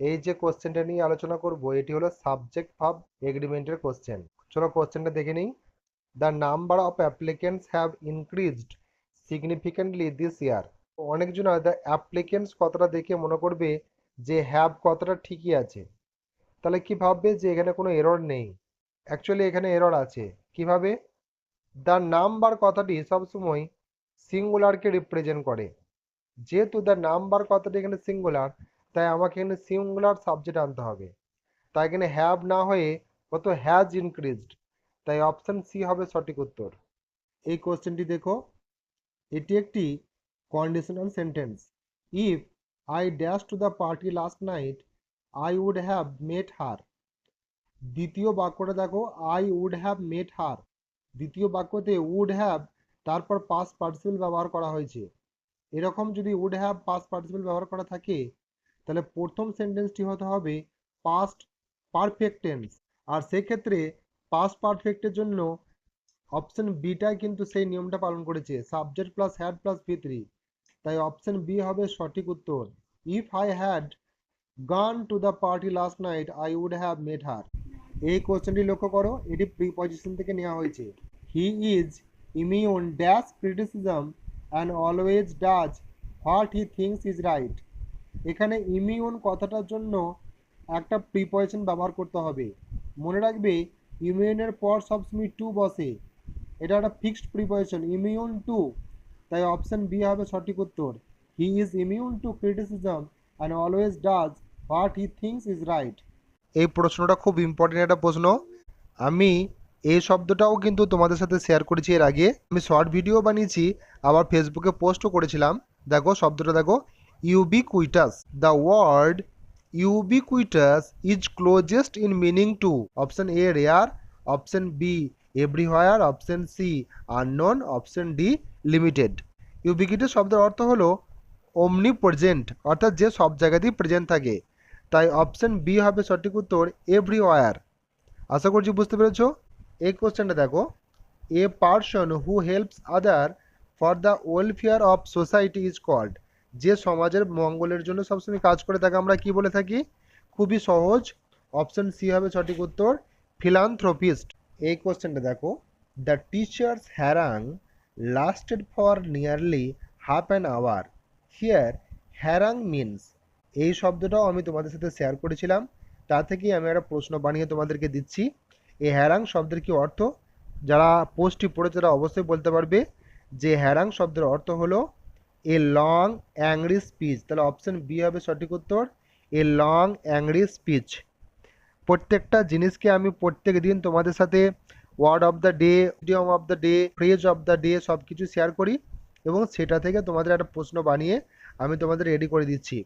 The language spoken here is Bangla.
এই যে কোশ্চেনটা নিয়ে আলোচনা করব, এটি হলো সাবজেক্ট ভাব এগ্রিমেন্টের কোশ্চেন চলো কোশ্চেনটা দেখে নিই। The number of applicants have increased significantly this year অনেকজন দ্য অ্যাপ্লিকেন্টস কথাটা দেখে মনে করবে যে হ্যাভ কথাটা ঠিকই আছে? তাহলে কি ভাববে যে এখানে কোনো এরর নেই? অ্যাকচুয়ালি এখানে এরর আছে। কীভাবে দ্য নাম্বার কথাটি সবসময় সিঙ্গুলারকে রিপ্রেজেন্ট করে। যেহেতু দ্য নাম্বার কথাটি এখানে সিঙ্গুলার তাই আমাকে এখানে সিঙ্গুলার সাবজেক্ট আনতে হবে। তাই এখানে হ্যাভ না হয়ে কত হ্যাজ ইনক্রিজড তাই অপশান সি হবে সঠিক উত্তর। এই কোশ্চেনটি দেখো, এটি একটি conditional sentence if I dash to the party last night I would have met her দ্বিতীয় বাক্যটা দেখো I would have met her দ্বিতীয় বাক্যতে উড হ্যাভ তারপর পাস পার্টিসিপেল ব্যবহার করা হয়েছে। এরকম যদি উড হ্যাভ পাস পার্টিসিপেল ব্যবহার করা থাকে তাহলে প্রথম সেন্টেন্সটি হতে হবে পাস্ট পারফেক্ট টেন্স আর সেক্ষেত্রে পাস্ট পারফেক্টের জন্য অপশন বিটাই কিন্তু সেই নিয়মটা পালন করেছে subject plus had plus B three তাই অপশন বি হবে সঠিক উত্তর। If I had gone to the party last night I would have made her এই কোশ্চেনটি লক্ষ্য করো, এটি প্রিপজিশন থেকে নেওয়া হয়েছে। He is immune dash criticism and always does what he thinks is right এখানে ইমিউন কথাটার জন্য একটা প্রিপজিশন ব্যবহার করতে হবে। মনে রাখবে ইমিউনের পর সবসময় টু বসে। এটা একটা ফিক্সড প্রিপজিশন ইমিউন টু তাই অপশন বি হবে সঠিক উত্তর। He is immune to criticism and always does what he thinks is right এই প্রশ্নটা খুব ইম্পর্টেন্ট একটা প্রশ্ন। আমি এই শব্দটাও কিন্তু তোমাদের সাথে শেয়ার করেছি এর আগে। আমি শর্ট ভিডিও বানিয়েছি, আবার ফেসবুকে পোস্টও করেছিলাম। দেখো, শব্দটা দেখো। Ubiquitous the word ubiquitous is closest in meaning to option A rare option B everywhere option C unknown option D limited ubiquitous শব্দের অর্থ হলো অমনি প্রেজেন্ট অর্থাৎ যে সব জায়গাতেই প্রেজেন্ট থাকে। তাই অপশন বি হবে সঠিক উত্তর এভরিওয়ার আশা করছি বুঝতে পেরেছ? এই কোশ্চেনটা দেখো। A person who helps other for the welfare of society is called যে সমাজের মঙ্গলের জন্য সবসময় কাজ করে তাকে আমরা কি বলে থাকি? খুবই সহজ অপশন সি হবে সঠিক উত্তর ফিলান্থ্রোপিস্ট এই কোশ্চেনটা দেখো। The teachers harangue lasted for nearly half an hour here harangue means এই শব্দটাও আমি তোমাদের সাথে শেয়ার করেছিলাম। তা থেকেই আমি একটা প্রশ্ন বানিয়ে তোমাদেরকে দিচ্ছি। এই হ্যারাং শব্দের কি অর্থ? যারা পোস্টটি পড়েছে তারা অবশ্যই বলতে পারবে যে হ্যারাং শব্দের অর্থ হলো এ লং অ্যাংরি স্পিচ তাহলে অপশান বি হবে সঠিক উত্তর এ লং অ্যাংরি স্পিচ প্রত্যেকটা জিনিসকে আমি প্রত্যেক দিন তোমাদের সাথে word of the day idiom of the day phrase of the day সব কিছু শেয়ার করি এবং সেটা থেকে তোমাদের একটা প্রশ্ন বানিয়ে আমি তোমাদের রেডি করে দিচ্ছি।